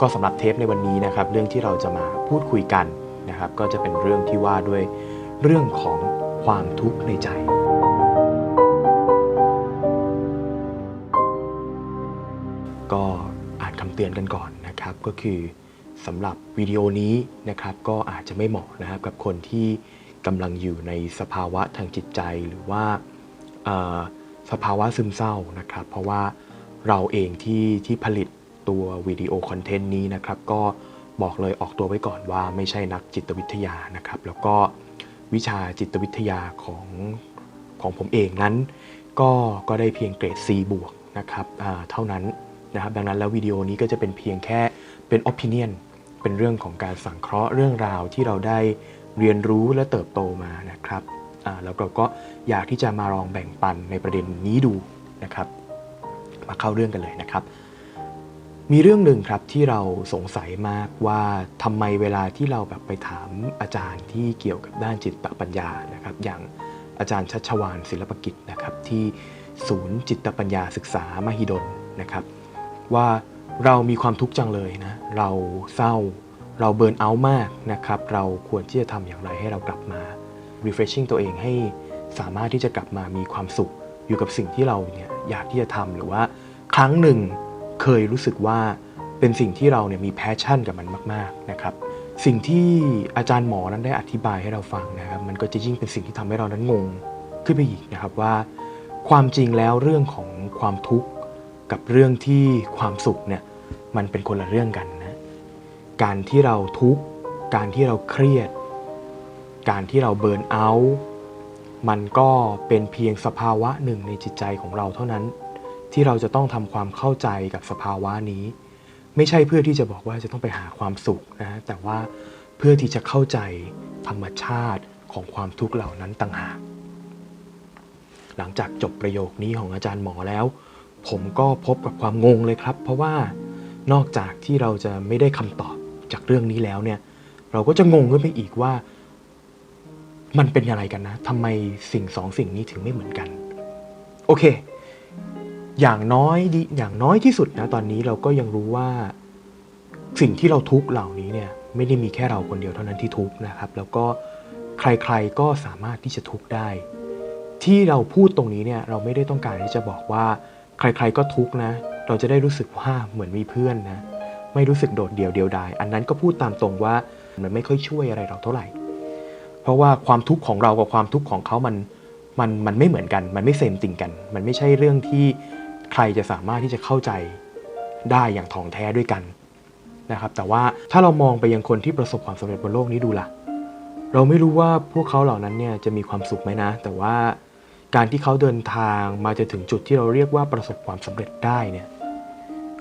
ก็สำหรับเทปในวันนี้นะครับเรื่องที่เราจะมาพูดคุยกันนะครับก็จะเป็นเรื่องที่ว่าด้วยเรื่องของความทุกข์ในใจ ก็อ่านคำเตือนกันก่อนนะครับก็คือสำหรับวิดีโอนี้นะครับก็อาจจะไม่เหมาะนะครับกับคนที่กำลังอยู่ในสภาวะทางจิตใจหรือว่าสภาวะซึมเศร้านะครับ เพราะว่าเราเองที่ที่ผลิต ตัววิดีโอคอนเทนต์นี้นะครับ ก็บอกเลยออกตัวไว้ก่อนว่าไม่ใช่นักจิตวิทยานะครับ แล้วก็วิชาจิตวิทยาของของผมเองนั้น ก็ก็ได้เพียงเกรด C บวกนะครับเท่านั้นนะครับดังนั้นแล้ววิดีโอนี้ก็จะเป็นเพียงแค่เป็น opinion เป็นเรื่องของการสังเคราะห์เรื่องราวที่เราได้เรียนรู้และเติบโตมานะครับแล้วเราก็อยากที่จะมาลองแบ่งปันในประเด็นนี้ดูนะครับ มาเข้าเรื่องกันเลยนะครับ มีเรื่องหนึ่งครับที่เราสงสัยมากว่าทำไมเวลาที่เราแบบไปถามอาจารย์ที่เกี่ยวกับด้านจิตปัญญานะครับ อย่างอาจารย์ชัชวานศิลปกิจนะครับที่ศูนย์จิตปัญญาศึกษามหิดลนะครับ ว่าเรามีความทุกข์จังเลยนะ เราเศร้าเราเบิร์นเอาท์มากนะครับ เราควรที่จะทำอย่างไรให้เรากลับมา refreshing ตัวเองให้สามารถที่จะกลับมามีความสุขอยู่กับสิ่งที่เราเนี่ยอยากที่จะทำหรือว่าครั้งหนึ่ง เคยรู้สึกว่าเป็นสิ่งที่เราเนี่ยมีแพชชั่นกับมันมาก ๆนะครับ สิ่งที่อาจารย์หมอนั้นได้อธิบายให้เราฟังนะครับมันก็จะยิ่งเป็นสิ่งที่ทำให้เรานั้นงงขึ้นไปอีกนะครับว่า ความจริงแล้วเรื่องของความทุกข์กับเรื่องที่ความสุขเนี่ยมันเป็นคนละเรื่องกันนะการที่เราทุกข์การที่เราเครียด การที่เราเบิร์นเอาท์มันก็เป็นเพียงสภาวะหนึ่งในจิตใจของเราเท่านั้น ที่เราจะต้องทำความเข้าใจกับสภาวะนี้ ไม่ใช่เพื่อที่จะบอกว่าจะต้องไปหาความสุขนะแต่ว่าเพื่อที่จะเข้าใจธรรมชาติของความทุกข์เหล่านั้นต่างหากหลังจากจบประโยคนี้ของอาจารย์หมอแล้ว ผมก็พบกับความงงเลยครับ เพราะว่านอกจากที่เราจะไม่ได้คำตอบจากเรื่องนี้แล้วเนี่ย เราก็จะงงขึ้นไปอีกว่า มันเป็นอะไรกันนะทำไมสิ่งสองสิ่งนี้ถึงไม่เหมือนกัน โอเค อย่างน้อยดีอย่างน้อยที่สุดนะตอนนี้เราก็ยังรู้ว่าสิ่งที่เราทุกข์เหล่านี้เนี่ยไม่ได้มีแค่เราคนเดียวเท่านั้นที่ทุกข์นะครับ แล้วก็ใครๆก็สามารถที่จะทุกข์ได้ ที่เราพูดตรงนี้เนี่ยเราไม่ได้ต้องการที่จะบอกว่า ใครๆก็ทุกข์นะ เราจะได้รู้สึกว่าเหมือนมีเพื่อนนะไม่รู้สึกโดดเดี่ยวเดียวดายอันนั้นก็พูดตามตรงว่ามันไม่ค่อยช่วยอะไรเราเท่าไหร่ เพราะว่าความทุกข์ของเรากับความทุกข์ของเขามันมันมันไม่เหมือนกัน มันไม่เซมติงกัน มันไม่ใช่เรื่องที่ ใครจะสามารถที่จะเข้าใจได้อย่างถ่องแท้ด้วยกันนะครับแต่ว่าถ้าเรามองไปยังคนที่ประสบความสำเร็จบนโลกนี้ดูล่ะ เราไม่รู้ว่าพวกเขาเหล่านั้นเนี่ยจะมีความสุขไหมนะ แต่ว่าการที่เขาเดินทางมาจะถึงจุดที่เราเรียกว่าประสบความสำเร็จได้เนี่ย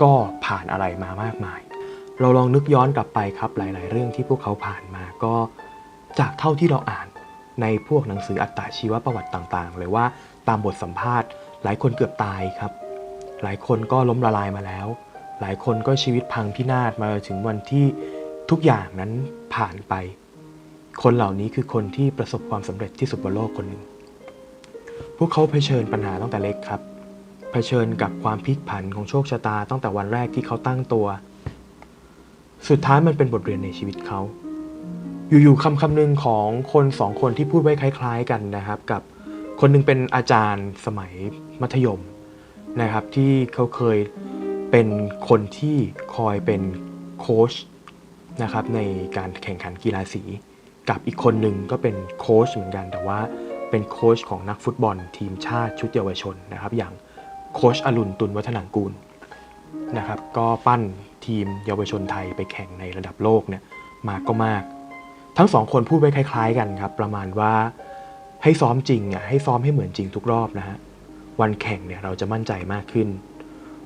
ก็ผ่านอะไรมามากมาย เราลองนึกย้อนกลับไปครับหลาย ๆ เรื่องที่พวกเขาผ่านมาก็จากเท่าที่เราอ่านในพวกหนังสืออัตตาชีวประวัติต่าง ๆ เลยว่าตามบทสัมภาษณ์ หลายคนเกือบตายครับ หลายคนก็ล้มละลายมาแล้ว หลายคนก็ชีวิตพังพินาศมาถึงวันที่ทุกอย่างนั้นผ่านไป คนเหล่านี้คือคนที่ประสบความสำเร็จที่สุดบนโลกคนหนึ่ง พวกเขาเผชิญปัญหาตั้งแต่เล็กครับ เผชิญกับความพลิกผันของโชคชะตาตั้งแต่วันแรกที่เขาตั้งตัว สุดท้ายมันเป็นบทเรียนในชีวิตเขา อยู่ๆคำคำหนึ่งของคนสองคนที่พูดไว้คล้าย ๆ กันนะครับ กับคนหนึงเป็นอาจารย์สมัยมัธยม นะครับที่เขาเคยเป็นคนที่คอยเป็นโค้ชนะครับในการแข่งขันกีฬาสี กับอีกคนหนึ่งก็เป็นโค้ชเหมือนกัน แต่ว่าเป็นโค้ชของนักฟุตบอลทีมชาติชุดเยาวชนนะครับ อย่างโค้ชอรุณตุลวัฒนังกูลนะครับก็ปั้นทีมเยาวชนไทยไปแข่งในระดับโลกเนี่ยมากก็มาก ทั้งสองคนพูดไว้คล้าย ๆ กันครับ ประมาณว่าให้ซ้อมจริงอะให้ซ้อมให้เหมือนจริงทุกรอบนะฮะ วันแข่งเนี่ยเราจะมั่นใจมากขึ้น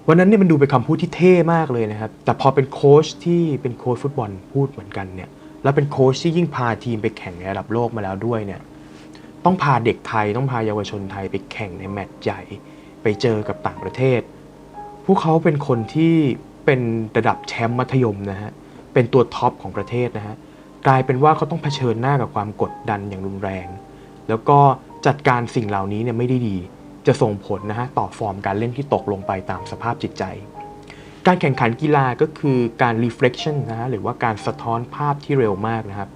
วันนั้นเนี่ยมันดูเป็นคำพูดที่เท่มากเลยนะครับ แต่พอเป็นโค้ชที่เป็นโค้ชฟุตบอลพูดเหมือนกันเนี่ย แล้วเป็นโค้ชที่ยิ่งพาทีมไปแข่งในระดับโลกมาแล้วด้วยเนี่ย ต้องพาเด็กไทยต้องพาเยาวชนไทยไปแข่งในแมตช์ใหญ่ ไปเจอกับต่างประเทศ พวกเขาเป็นคนที่เป็นระดับแชมป์มัธยมนะฮะ เป็นตัวท็อปของประเทศนะฮะ กลายเป็นว่าเขาต้องเผชิญหน้ากับความกดดันอย่างรุนแรง แล้วก็จัดการสิ่งเหล่านี้เนี่ยไม่ได้ดี จะส่งผลนะฮะต่อฟอร์มการเล่นที่ตกลงไปตามสภาพจิตใจ การแข่งขันกีฬาก็คือการ reflection นะฮะหรือว่าการสะท้อนภาพที่เร็วมากนะครับ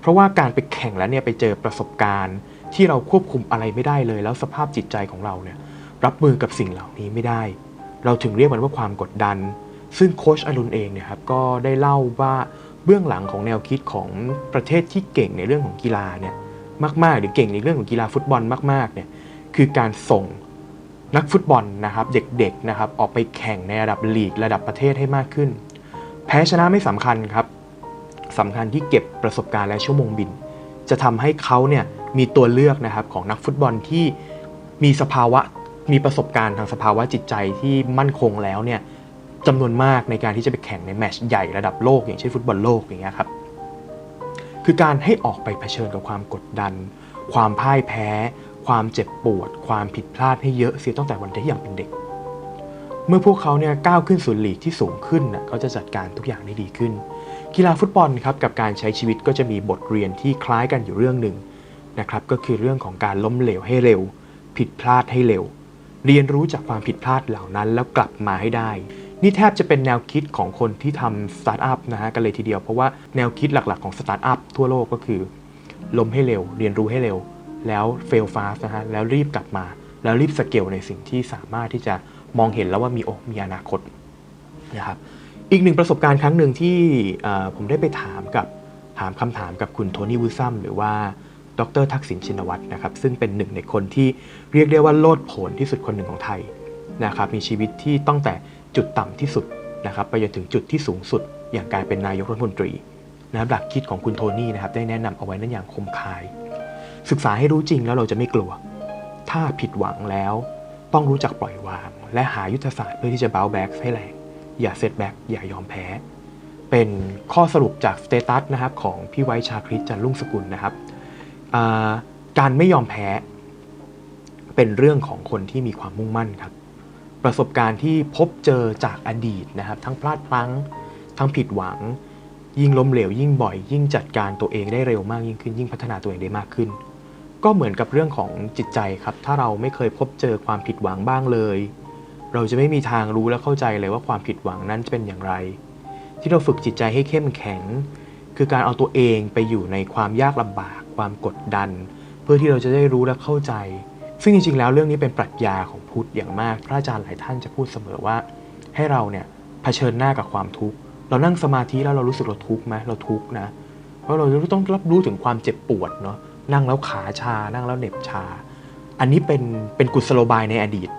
เพราะว่าการไปแข่งแล้วเนี่ยไปเจอประสบการณ์ ที่เราควบคุมอะไรไม่ได้เลย แล้วสภาพจิตใจของเราเนี่ยรับมือกับสิ่งเหล่านี้ไม่ได้ เราถึงเรียกมันว่าความกดดัน ซึ่งโคชอรุณเองเนี่ยครับก็ได้เล่าว่าเบื้องหลังของแนวคิดของประเทศที่เก่งในเรื่องของกีฬาเนี่ยมากๆ หรือเก่งในเรื่องของกีฬาฟุตบอลมากๆเนี่ย คือการส่งนักฟุตบอลนะครับเด็กๆนะครับออกไปแข่งในระดับลีกระดับประเทศให้มากขึ้น แพ้ชนะไม่สำคัญครับสำคัญที่เก็บประสบการณ์และชั่วโมงบิน จะทำให้เขาเนี่ยมีตัวเลือกนะครับของนักฟุตบอลที่มีสภาวะมีประสบการณ์ทางสภาวะจิตใจที่มั่นคงแล้วเนี่ยจำนวนมากในการที่จะไปแข่งในแมตช์ใหญ่ระดับโลก อย่างเช่นฟุตบอลโลกอย่างเงี้ยครับคือการให้ออกไปเผชิญกับความกดดัน ความพ่ายแพ้ ความเจ็บปวด ความผิดพลาดให้เยอะเสียตั้งแต่วันที่ยังเป็นเด็ก เมื่อพวกเขาเนี่ยก้าวขึ้นสู่ลีกที่สูงขึ้นน่ะเขาจะจัดการทุกอย่างได้ดีขึ้น กีฬาฟุตบอลครับกับการใช้ชีวิตก็จะมีบทเรียนที่คล้ายกันอยู่เรื่องหนึ่งนะครับก็คือเรื่องของการล้มเหลวให้เร็ว ผิดพลาดให้เร็ว เรียนรู้จากความผิดพลาดเหล่านั้นแล้วกลับมาให้ได้ นี่แทบจะเป็นแนวคิดของคนที่ทำสตาร์ทอัพนะฮะกันเลยทีเดียวเพราะว่าแนวคิดหลักๆของสตาร์ทอัพทั่วโลกก็คือล้มให้เร็ว เรียนรู้ให้เร็ว แล้วเฟลฟาสนะฮะแล้วรีบกลับมา แล้วรีบสเกลในสิ่งที่สามารถที่จะมองเห็นแล้วว่ามีโอกมีอนาคตนะครับอีกหนึ่งประสบการณ์ครั้งหนึ่งที่ผมได้ไปถามกับถามคำถามกับคุณโทนี่วูซัมหรือว่าดรทักษิณชินวัตรนะครับซึ่งเป็นหนึ่งในคนที่เรียกได้ว่าโลดโผนที่สุดคนหนึ่งของไทยนะครับมีชีวิตที่ตั้งแต่จุดต่ำที่สุดนะครับไปจนถึงจุดที่สูงสุด อย่างการเป็นนายกรัฐมนตรีนะครับหลักคิดของคุณโทนี่นะครับได้แนะนำเอาไว้นั้นอย่างคมคาย ศึกษาให้รู้จริงแล้วเราจะไม่กลัว ถ้าผิดหวังแล้วต้องรู้จักปล่อยวาง และหายุทธศาสตร์เพื่อที่จะ bounce back ให้แรงอย่าเซตแบ็กอย่ายอมแพ้ เป็นข้อสรุปจากสเตตัสนะครับของพี่ไวชาคริตจันทร์รุ่งสกุลนะครับ การไม่ยอมแพ้ เป็นเรื่องของคนที่มีความมุ่งมั่นครับ ประสบการณ์ที่พบเจอจากอดีตนะครับ ทั้งพลาดพลั้ง ทั้งผิดหวัง ยิ่งล้มเหลวยิ่งบ่อย ยิ่งจัดการตัวเองได้เร็วมากยิ่งขึ้น ยิ่งพัฒนาตัวเองได้มากขึ้น ก็เหมือนกับเรื่องของจิตใจครับ ถ้าเราไม่เคยพบเจอความผิดหวังบ้างเลย เราจะไม่มีทางรู้และเข้าใจเลยว่าความผิดหวังนั้นจะเป็นอย่างไร ที่เราฝึกจิตใจให้เข้มแข็ง คือการเอาตัวเองไปอยู่ในความยากลำบาก ความกดดัน เพื่อที่เราจะได้รู้และเข้าใจ ซึ่งจริงๆ แล้วเรื่องนี้เป็นปรัชญาของพุทธอย่างมาก พระอาจารย์หลายท่านจะพูดเสมอว่า ให้เราเนี่ยเผชิญหน้ากับความทุกข์เรานั่งสมาธิแล้วเรารู้สึกเราทุกข์ไหมเราทุกข์นะเพราะเราต้องรับรู้ถึงความเจ็บปวดเนาะ นั่งแล้วขาชา นั่งแล้วเหน็บชา อันนี้เป็นเป็นกุศโลบายในอดีต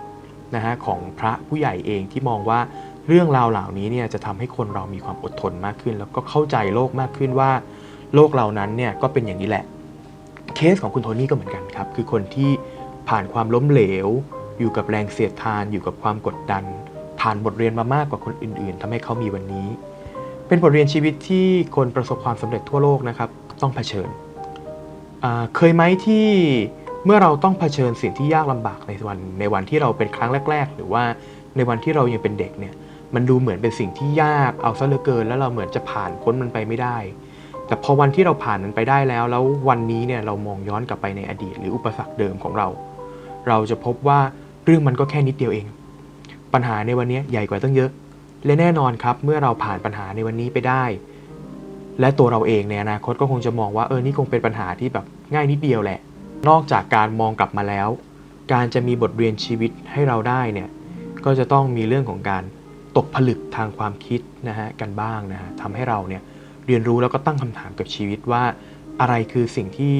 นะฮะของพระผู้ใหญ่เองที่มองว่าเรื่องราวเหล่านี้เนี่ยจะทำให้คนเรามีความอดทนมากขึ้น แล้วก็เข้าใจโลกมากขึ้นว่า โลกเหล่านั้นเนี่ยก็เป็นอย่างนี้แหละ เคสของคุณโทนี่ก็เหมือนกันครับ คือคนที่ผ่านความล้มเหลว อยู่กับแรงเสียดทาน อยู่กับความกดดัน ผ่านบทเรียนมามากกว่าคนอื่น ๆทำให้เขามีวันนี้ เป็นบทเรียนชีวิตที่คนประสบความสำเร็จทั่วโลกนะครับต้องเผชิญ เคยไหมที่เมื่อเราต้องเผชิญสิ่งที่ยากลำบากในวันในวันที่เราเป็นครั้งแรก ๆ หรือว่าในวันที่เรายังเป็นเด็กเนี่ยมันดูเหมือนเป็นสิ่งที่ยากเอาซะเหลือเกิน แล้วเราเหมือนจะผ่านพ้นมันไปไม่ได้ แต่พอวันที่เราผ่านมันไปได้แล้ว แล้ววันนี้เนี่ยเรามองย้อนกลับไปในอดีต หรืออุปสรรคเดิมของเรา เราจะพบว่าเรื่องมันก็แค่นิดเดียวเอง ปัญหาในวันนี้ใหญ่กว่าตั้งเยอะ และแน่นอนครับ เมื่อเราผ่านปัญหาในวันนี้ไปได้ และตัวเราเองในอนาคตก็คงจะมองว่าเออนี่คงเป็นปัญหาที่แบบง่ายนิดเดียวแหละ นอกจากการมองกลับมาแล้ว การจะมีบทเรียนชีวิตให้เราได้เนี่ยก็จะต้องมีเรื่องของการตกผลึกทางความคิดนะฮะกันบ้างนะฮะทำให้เราเนี่ยเรียนรู้แล้วก็ตั้งคำถามกับชีวิตว่า อะไรคือสิ่งที่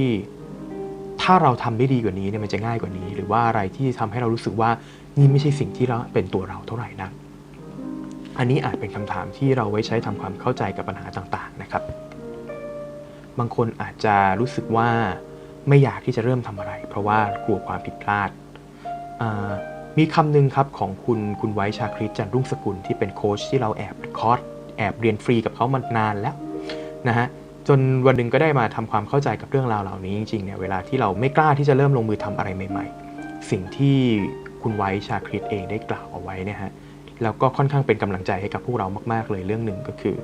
ถ้าเราทำได้ดีกว่านี้เนี่ยมันจะง่ายกว่านี้ หรือว่าอะไรที่ทำให้เรารู้สึกว่านี่ไม่ใช่สิ่งที่เราเป็นตัวเราเท่าไหร่นัก อันนี้อาจเป็นคำถามที่เราไว้ใช้ทำความเข้าใจกับปัญหาต่างๆนะครับ บางคนอาจจะรู้สึกว่าไม่อยากที่จะเริ่มทำอะไร เพราะว่ากลัวความผิดพลาด มีคำหนึ่งครับของคุณคุณไว้ชาคริตจันรุ่งสกุลที่เป็นโค้ชที่เราแอบคอร์สแอบเรียนฟรีกับเขามานานแล้วนะฮะจนวันหนึ่งก็ได้มาทำความเข้าใจกับเรื่องราวเหล่านี้จริงๆเนี่ยเวลาที่เราไม่กล้าที่จะเริ่มลงมือทำอะไรใหม่ ๆ สิ่งที่คุณไว้ชาคริตเองได้กล่าวเอาไว้เนี่ยฮะ แล้วก็ค่อนข้างเป็นกำลังใจให้กับพวกเรามาก ๆ เลยเรื่องหนึ่งก็คือ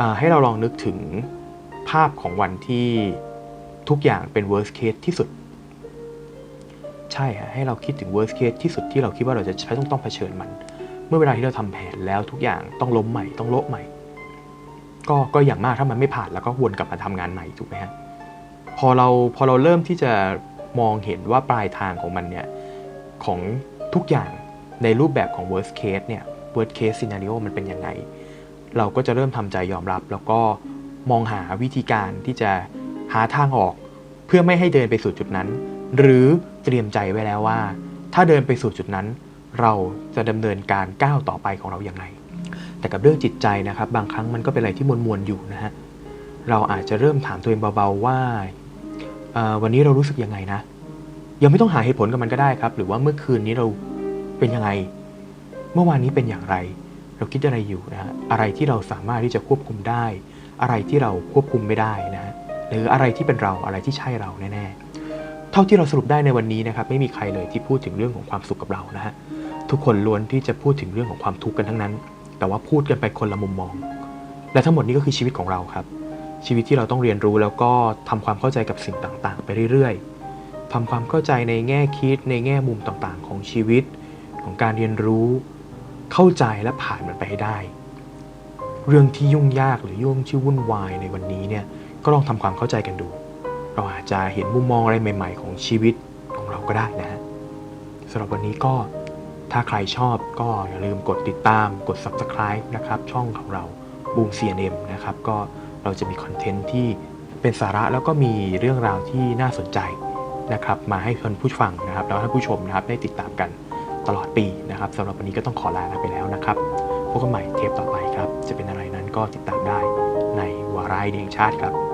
อให้เราลองนึกถึงภาพของวันที่ทุกอย่างเป็น worst case ที่สุด ใช่ฮะให้เราคิดถึง worst case ที่สุดที่เราคิดว่าเราจะใช้ต้องต้องเผชิญมัน เมื่อเวลาที่เราทำแผนแล้วทุกอย่างต้องล้มใหม่ต้องโละใหม่ ก็ก็อย่างมากถ้ามันไม่ผ่านแล้วก็วนกลับมาทำงานใหม่ถูกไหมฮะพอเราพอเราเริ่มที่จะมองเห็นว่าปลายทางของมันเนี่ยของทุกอย่าง ในรูปแบบของ worst case เนี่ย worst case scenario มันเป็นยังไง เราก็จะเริ่มทำใจยอมรับ แล้วก็มองหาวิธีการที่จะหาทางออก เพื่อไม่ให้เดินไปสู่จุดนั้น หรือเตรียมใจไว้แล้วว่า ถ้าเดินไปสู่จุดนั้น เราจะดำเนินการก้าวต่อไปของเราอย่างไรแต่กับเรื่องจิตใจนะครับ บางครั้งมันก็เป็นอะไรที่มวลมวลๆอยู่นะฮะเราอาจจะเริ่มถามตัวเองเบาๆว่าอ่อวันนี้เรารู้สึกยังไงนะยังไม่ต้องหาเหตุผลกับมันก็ได้ครับ หรือว่าเมื่อคืนนี้เรา เป็นยังไง เมื่อวานนี้เป็นอย่างไร เราคิดอะไรอยู่นะฮะอะไรที่เราสามารถที่จะควบคุมได้ อะไรที่เราควบคุมไม่ได้นะฮะหรืออะไรที่เป็นเราอะไรที่ใช่เราแน่ๆ เท่าที่เราสรุปได้ในวันนี้นะครับไม่มีใครเลยที่พูดถึงเรื่องของความสุขกับเรานะฮะทุกคนล้วนที่จะพูดถึงเรื่องของความทุกข์กันทั้งนั้น แต่ว่าพูดกันไปคนละมุมมอง และทั้งหมดนี้ก็คือชีวิตของเราครับ ชีวิตที่เราต้องเรียนรู้แล้วก็ทำความเข้าใจกับสิ่งต่างๆ ไปเรื่อยๆทำความเข้าใจในแง่คิดในแง่มุมต่างๆ ของชีวิต ของการเรียนรู้ เข้าใจและผ่านมันไปให้ได้ เรื่องที่ยุ่งยากหรือยุ่งที่วุ่นวายในวันนี้เนี่ยก็ลองทำความเข้าใจกันดู เราอาจจะเห็นมุมมองอะไรใหม่ ๆ ของชีวิตของเราก็ได้นะฮะสำหรับวันนี้ก็ถ้าใครชอบก็อย่าลืมกดติดตามกด subscribe นะครับ ช่องของเรา Boom CNM นะครับ ก็เราจะมีคอนเทนต์ที่เป็นสาระแล้วก็มีเรื่องราวที่น่าสนใจนะครับ มาให้ท่านผู้ฟังนะครับ แล้วท่านผู้ชมนะครับได้ติดตามกัน ตลอดปีนะครับสำหรับวันนี้ก็ต้องขอลาไปแล้วนะครับพบกันใหม่เทปต่อไปครับ จะเป็นอะไรนั้นก็ติดตามได้ในวารายเดียงชาติครับ